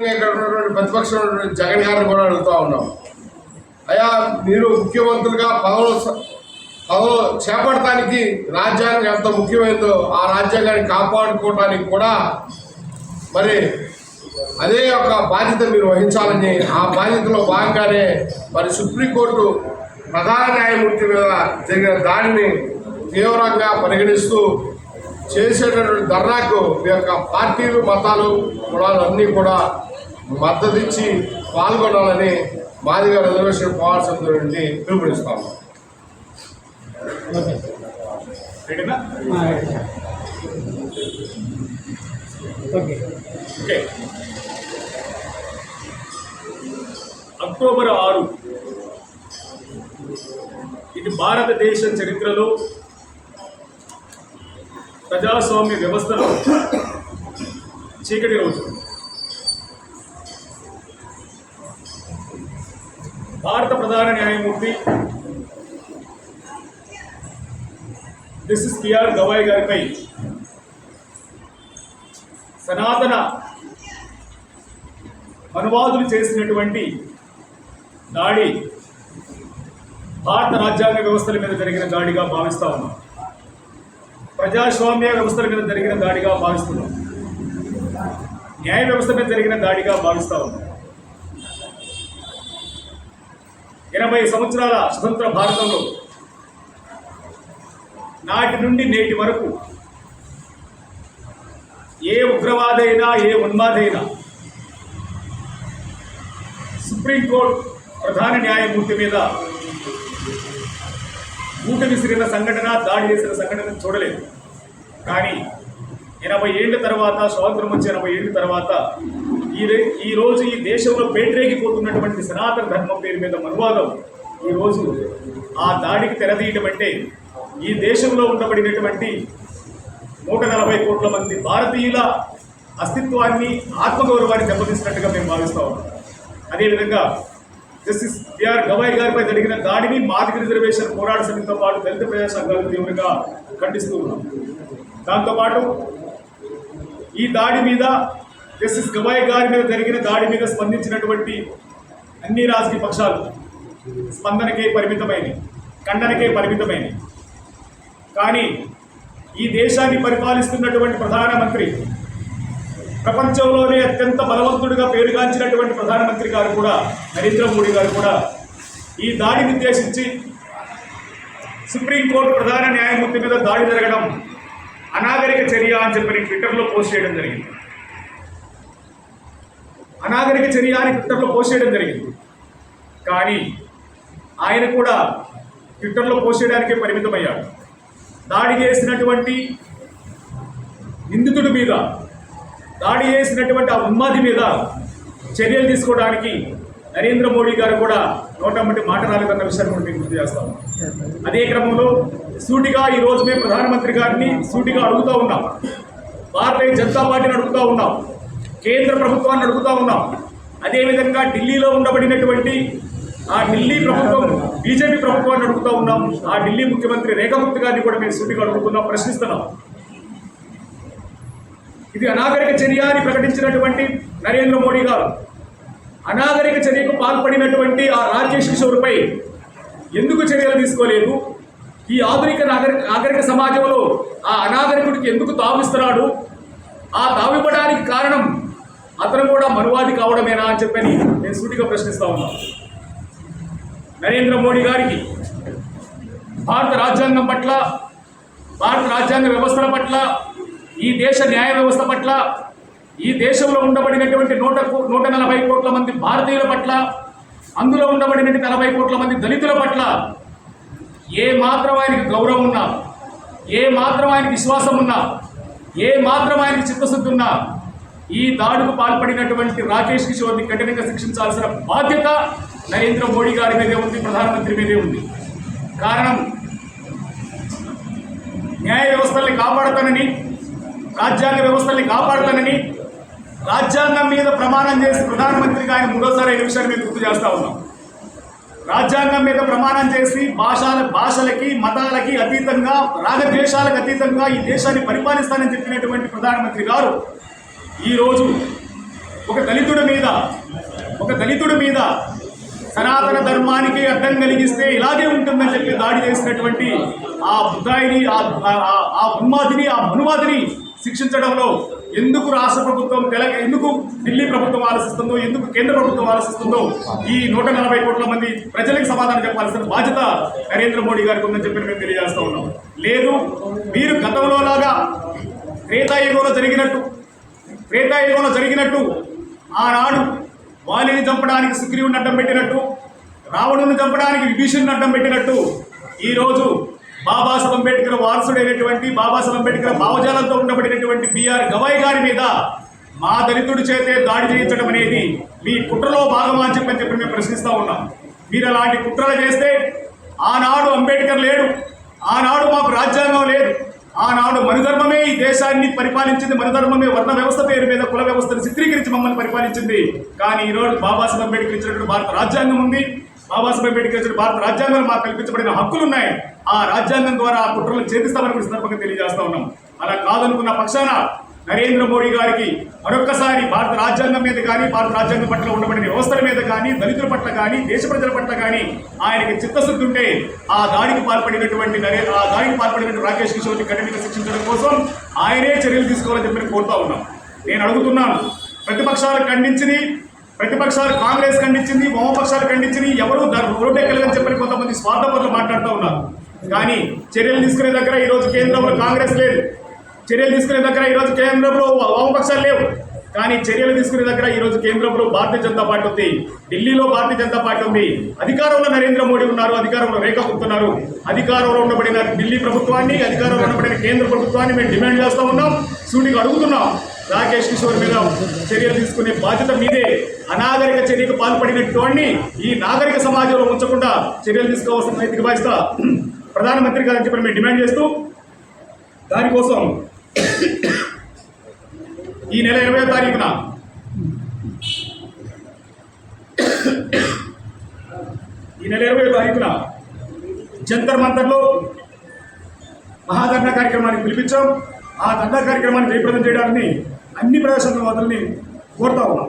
ఇక్కడ ఉన్నటువంటి ప్రతిపక్షం ఉన్నటువంటి జగన్ గారిని కూడా అడుగుతూ ఉన్నాం. అయ్యా మీరు ముఖ్యమంత్రులుగా పదవులు పదవులు చేపడటానికి రాజ్యాంగం ఎంత ముఖ్యమైందో ఆ రాజ్యాంగాన్ని కాపాడుకోవటానికి కూడా మరి అదే ఒక బాధ్యత మీరు వహించాలని ఆ బాధ్యతలో భాగంగానే మరి సుప్రీంకోర్టు ప్రధాన న్యాయమూర్తి మీద జరిగిన దాడిని తీవ్రంగా పరిగణిస్తూ చేసేటటువంటి ధర్నాకు మీ యొక్క పార్టీలు మతాలు కులాలు అన్నీ కూడా మద్దతు ఇచ్చి పాల్గొనాలని మాదిగా రిజర్వేషన్ పోవాల్సిన నుండి పిలుపునిస్తాము. అక్టోబర్ ఆరు. ఇది భారతదేశ చరిత్రలో ప్రజాస్వామ్య వ్యవస్థలో చీకటి రోజు. భారత ప్రధాన న్యాయమూర్తి జస్టిస్ పిఆర్ గవాయ్ గారిపై సనాతన అనువాదులు చేసినటువంటి దాడి భారత రాజ్యాంగ వ్యవస్థల మీద జరిగిన దాడిగా భావిస్తా ఉన్నాం. ప్రజాస్వామ్య వ్యవస్థల మీద జరిగిన దాడిగా భావిస్తున్నాం. న్యాయ వ్యవస్థ మీద జరిగిన దాడిగా భావిస్తా ఉన్నాం. ఎనభై సంవత్సరాల స్వతంత్ర భారతంలో నాటి నుండి నేటి వరకు ఏ ఉగ్రవాదైనా ఏ ఉన్మాదైనా సుప్రీంకోర్టు ప్రధాన న్యాయమూర్తి మీద ఊట విసిరిన సంఘటన దాడి చేసిన సంఘటన చూడలేదు. కానీ ఎనభై ఏళ్ళ తర్వాత స్వాతంత్రం వచ్చి ఎనభై ఏళ్ళ తర్వాత ఈ రే- ఈ రోజు ఈ దేశంలో పేటరేగిపోతున్నటువంటి సనాతన ధర్మం పేరు మీద మనువాదం. ఈ రోజు ఆ దాడికి తెరదీయటం అంటే ఈ దేశంలో ఉండబడినటువంటి నూట నలభై కోట్ల మంది భారతీయుల అస్తిత్వాన్ని ఆత్మగౌరవాన్ని దెబ్బతీసినట్టుగా మేము భావిస్తా ఉన్నాం. అదేవిధంగా జస్టిస్ టిఆర్ గవాయ్ గారిపై జరిగిన దాడిని మాదిక రిజర్వేషన్ పోరాట సమితితో పాటు దళిత ప్రజా సంఘాలు తీవ్రంగా ఖండిస్తూ ఉన్నాం. దాంతోపాటు ఈ దాడి మీద జస్టిస్ గవాయ్ గారి మీద జరిగిన దాడి మీద స్పందించినటువంటి అన్ని రాజకీయ పక్షాలు స్పందనకే పరిమితమైనవి ఖండనకే పరిమితమైనవి. కానీ ఈ దేశాన్ని పరిపాలిస్తున్నటువంటి ప్రధానమంత్రి ప్రపంచంలోనే అత్యంత బలవంతుడిగా పేరుగాంచినటువంటి ప్రధానమంత్రి గారు కూడా నరేంద్ర మోడీ గారు కూడా ఈ దాడిని ఉద్దేశించి సుప్రీంకోర్టు ప్రధాన న్యాయమూర్తి మీద దాడి జరగడం అనాగరిక చర్య అని చెప్పి ట్విట్టర్లో పోస్ట్ చేయడం జరిగింది. అనాగరిక చర్య అని ట్విట్టర్లో పోస్ట్ చేయడం జరిగింది. కానీ ఆయన కూడా ట్విట్టర్లో పోస్ట్ చేయడానికే పరిమితమయ్యాడు. దాడి చేసినటువంటి నిందితుడి మీద దాడి చేసినటువంటి ఆ ఉన్మాది మీద చర్యలు తీసుకోవడానికి నరేంద్ర మోడీ గారు కూడా నోటమ్మటి మాట రాలేదన్న విషయాన్ని కూడా మేము గుర్తు చేస్తాము అదే క్రమంలో సూటిగా ఈ రోజు మేము ప్రధానమంత్రి గారిని సూటిగా అడుగుతూ ఉన్నాం. భారతీయ జనతా పార్టీని అడుగుతూ ఉన్నాం. కేంద్ర ప్రభుత్వాన్ని అడుగుతూ ఉన్నాం. అదేవిధంగా ఢిల్లీలో ఉండబడినటువంటి ఆ ఢిల్లీ ప్రభుత్వం బీజేపీ ప్రభుత్వాన్ని అడుగుతూ ఉన్నాం. ఆ ఢిల్లీ ముఖ్యమంత్రి రేఖాగుప్త గారిని కూడా మేము సూటిగా అడుగుతున్నాం ప్రశ్నిస్తున్నాం. ఇది అనాగరిక చర్య అని ప్రకటించినటువంటి నరేంద్ర మోడీ గారు. అనాగరిక చర్యకు పాల్పడినటువంటి ఆ రాజేష్ కిషోర్పై ఎందుకు చర్యలు తీసుకోలేదు? ఈ ఆధునిక నాగరిక నాగరిక సమాజంలో ఆ అనాగరికుడికి ఎందుకు తావిస్తున్నాడు? ఆ తావివ్వడానికి కారణం అతను కూడా మనువాది కావడమేనా అని చెప్పని నేను సూటిగా ప్రశ్నిస్తా ఉన్నాను నరేంద్ర మోడీ గారికి భారత రాజ్యాంగం పట్ల భారత రాజ్యాంగ వ్యవస్థల పట్ల ఈ దేశ న్యాయ వ్యవస్థ పట్ల ఈ దేశంలో ఉండబడినటువంటి నూట నూట నలభై కోట్ల మంది భారతీయుల పట్ల అందులో ఉండబడినటువంటి నలభై కోట్ల మంది దళితుల పట్ల ఏ మాత్రం ఆయనకి గౌరవం ఉన్నా ఏ మాత్రం ఆయనకి విశ్వాసం ఉన్నా ఏ మాత్రం ఆయనకి చిత్తశుద్ధి ఉన్నా ఈ దాడుకు పాల్పడినటువంటి రాకేష్ కిషోర్ని కఠినంగా శిక్షించాల్సిన బాధ్యత నరేంద్ర మోడీ గారి మీదే ఉంది ప్రధానమంత్రి మీదే ఉంది. కారణం న్యాయ వ్యవస్థల్ని కాపాడతానని రాజ్యాంగ వ్యవస్థల్ని కాపాడుతానని రాజ్యాంగం మీద ప్రమాణం చేసి ప్రధానమంత్రిగా ఆయన మూడోసారి అయిన విషయాన్ని మేము గుర్తు చేస్తా ఉన్నాం. రాజ్యాంగం మీద ప్రమాణం చేసి భాషల భాషలకి మతాలకి అతీతంగా రాగద్వేషాలకు అతీతంగా ఈ దేశాన్ని పరిపాలిస్తానని చెప్పినటువంటి ప్రధానమంత్రి గారు ఈరోజు ఒక దళితుడి మీద ఒక దళితుడి మీద సనాతన ధర్మానికి అర్థం కలిగిస్తే ఇలాగే ఉంటుందని చెప్పి దాడి చేసినటువంటి ఆ బుద్ధాయిని ఆ- ఆ- ఆ ఉన్మాదిని ఆ మనువాదిని శిక్షించడంలో ఎందుకు రాష్ట్ర ప్రభుత్వం తెలంగాణ ఎందుకు ఢిల్లీ ప్రభుత్వం ఆలోచిస్తుందో ఎందుకు కేంద్ర ప్రభుత్వం ఆలోచిస్తుందో ఈ నూట నలభై కోట్ల మంది ప్రజలకు సమాధానం చెప్పాల్సిన బాధ్యత నరేంద్ర మోడీ గారికి ఉందని చెప్పి మేము తెలియజేస్తా ఉన్నాం. లేదు మీరు గతంలో లాగా త్రేతాయుగంలో జరిగినట్టు త్రేతాయుగంలో జరిగినట్టు ఆనాడు వాలిని చంపడానికి సుగ్రీవుని అడ్డం పెట్టినట్టు రావణుని చంపడానికి విభీషణుని అడ్డం పెట్టినట్టు ఈరోజు బాబాసాహెబ్ అంబేద్కర్ వారసుడైనటువంటి బాబాసాహెబ్ అంబేద్కర్ భావజాలంతో ఉండబడినటువంటి బిఆర్ గవాయ్ గారి మీద మా దళితుడి చేతే దాడి చేయించడం అనేది మీ కుట్రలో భాగమా అని చెప్పని చెప్పి మేము ప్రశ్నిస్తూ ఉన్నాం. మీరు అలాంటి కుట్రలు చేస్తే ఆనాడు అంబేద్కర్ లేడు. ఆనాడు మాకు రాజ్యాంగం లేదు. ఆనాడు మనుధర్మమే ఈ దేశాన్ని పరిపాలించింది. మనుధర్మమే వర్ణ వ్యవస్థ పేరు మీద కుల వ్యవస్థను చిత్రీకరించి మమ్మల్ని పరిపాలించింది. కానీ ఈరోజు బాబాసాబ్ బాబాసాహెబ్ అంబేద్కర్ ఇచ్చినటువంటి భారత రాజ్యాంగం ఉంది. బాబాసాహెబ్ అంబేద్కర్ ఇచ్చిన భారత రాజ్యాంగం మాకు కల్పించబడిన హక్కులు ఉన్నాయి. ఆ రాజ్యాంగం ద్వారా ఆ కుట్రలను ఛేదిస్తామని కూడా సందర్భంగా తెలియజేస్తా ఉన్నాం. అలా కాదనుకున్న పక్షాన నరేంద్ర మోడీ గారికి మరొక్కసారి భారత రాజ్యాంగం మీద కానీ భారత రాజ్యాంగం పట్ల ఉండబడిన వ్యవస్థల మీద కానీ దళితుల పట్ల కానీ దేశ ప్రజల పట్ల కానీ ఆయనకి చిత్తశుద్ధి ఉంటే ఆ దాడికి పాల్పడినటువంటి నరే ఆ దాడికి పాల్పడినటువంటి రాకేష్ కిషోర్ని కఠినంగా శిక్షించడం కోసం ఆయనే చర్యలు తీసుకోవాలని చెప్పి కోరుతా ఉన్నాం. నేను అడుగుతున్నాను. ప్రతిపక్షాలు ఖండించింది ప్రతిపక్షాలు కాంగ్రెస్ ఖండించింది వామపక్షాలు ఖండించింది ఎవరు రోడ్డెక్కలేదని చెప్పని కొంతమంది స్వార్థపరులు మాట్లాడుతూ ఉన్నారు. కానీ చర్యలు తీసుకునే దగ్గర ఈరోజు కేంద్రంలో కాంగ్రెస్ లేదు. చర్యలు తీసుకునే దగ్గర ఈ రోజు కేంద్రంలో వామపక్షాలు లేవు. కానీ చర్యలు తీసుకునే దగ్గర ఈరోజు కేంద్రంలో భారతీయ జనతా పార్టీ ఉంది. ఢిల్లీలో భారతీయ జనతా పార్టీ ఉంది. అధికారంలో నరేంద్ర మోడీ ఉన్నారు అధికారంలో రేఖ గుర్తున్నారు అధికారంలో ఉండబడిన ఢిల్లీ ప్రభుత్వాన్ని అధికారంలో ఉండబడిన కేంద్ర ప్రభుత్వాన్ని మేము డిమాండ్ చేస్తూ ఉన్నాం. సూటిగా అడుగుతున్నాం. రాకేష్ కిషోర్ మీద చర్యలు తీసుకునే బాధ్యత మీదే. అనాగరిక చర్యకు పాల్పడినటువంటి ఈ నాగరిక సమాజంలో ఉంచకుండా చర్యలు తీసుకోవాల్సిన నైతిక బాధ్యత ప్రధానమంత్రి గారని చెప్పి మేము డిమాండ్ చేస్తూ దానికోసం ఈ నెల ఇరవై తారీఖున ఈ నెల ఇరవై తారీఖున జంతర్ మంతర్లో మహాధర్ణ కార్యక్రమానికి పిలిపించాం. ఆ ధర్నా కార్యక్రమాన్ని జయప్రదం చేయడాన్ని అన్ని ప్రదేశాల్లో ప్రజాస్వామ్యవాదుల్ని కోరుతా ఉన్నాం.